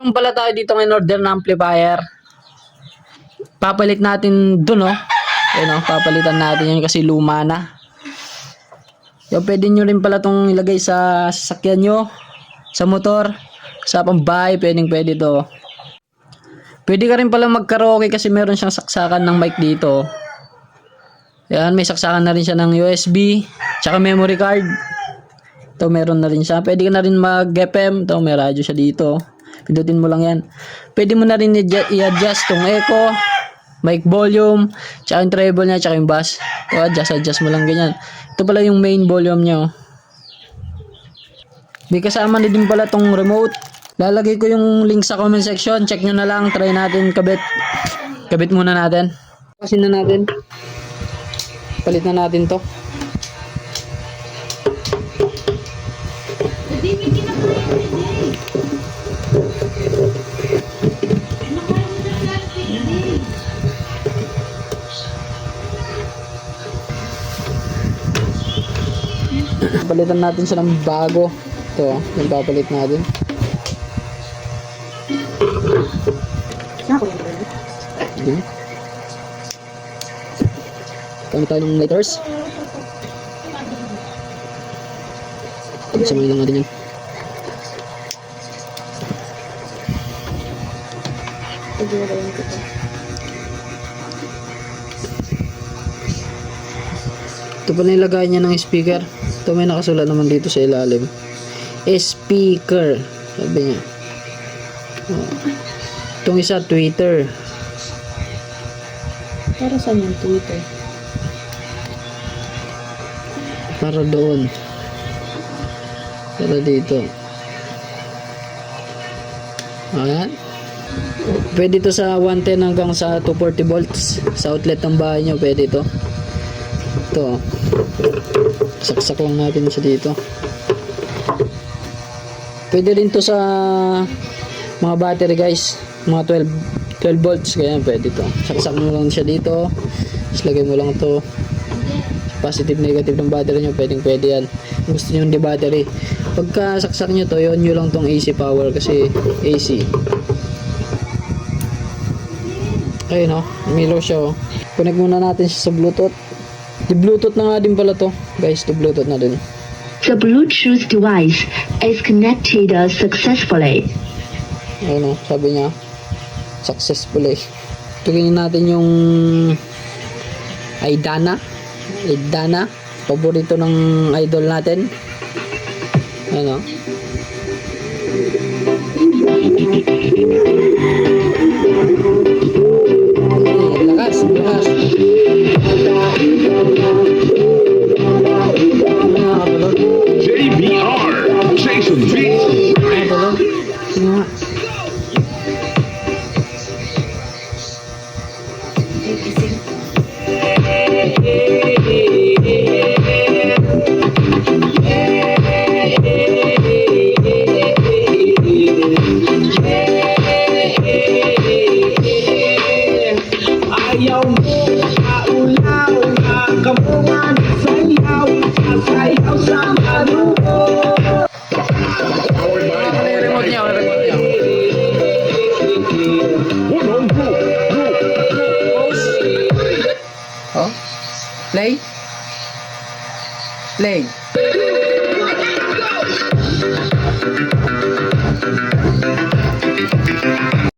Kung pala tayo dito ng order na amplifier, papalit natin dun, oh. Ayun, oh, papalitan natin yun kasi luma na. Yung pwede nyo rin pala itong ilagay sa sasakyan nyo, sa motor, sa pambahay, pwedeng pwede to. Pwede ka rin pala mag-karaoke kasi meron siyang saksakan ng mic dito. Yan, may saksakan na rin siya ng USB, tsaka memory card. Ito meron na rin siya. Pwede ka na rin mag-FM. Ito may radyo siya dito. Pindutin mo lang yan. Pwede mo na rin i-adjust tong echo, mic volume, tsaka yung treble niya, tsaka yung bass. Ito, adjust, adjust mo lang ganyan. Ito pala yung main volume niya. oh. May kasama na din pala tong remote. Lalagay ko yung link sa comment section. Check nyo na lang. Try natin kabit. Kabit muna natin. Pasin na natin. Palit na natin to. Palitan natin siya ng bago. Ito, yung papalit natin. Sige. Kami tayo ng lighters. Samayin lang natin yan. Ito pala yung lagay niya ng speaker. Ito may nakasulat naman dito sa ilalim. Speaker. Sabi niya. Oh. Itong isa, Twitter. Para saan yung Twitter? Para doon. Para dito. Ayan. Pwede to sa 110 hanggang sa 240 volts. Sa outlet ng bahay nyo, pwede to. Ito. Saksak lang natin siya dito. Pwede rin to sa mga battery guys. Mga 12 12 volts kaya pwede to. Saksak mo lang siya dito. Tapos mo lang to positive negative ng battery nyo pwedeng pwede yan gusto nyo hindi battery pagka saksak nyo to yun nyo lang tong AC power kasi AC ayun o umilaw siya o connect muna natin siya sa bluetooth di bluetooth na nga din pala to. Guys di bluetooth na din. The Bluetooth device is connected successfully. ayun o sabi niya successfully. Tingnan natin yung Aidana. Aidana paborito ng idol natin. Ano lakas Jason Beats. Nakakapalot. Sige Play. Play.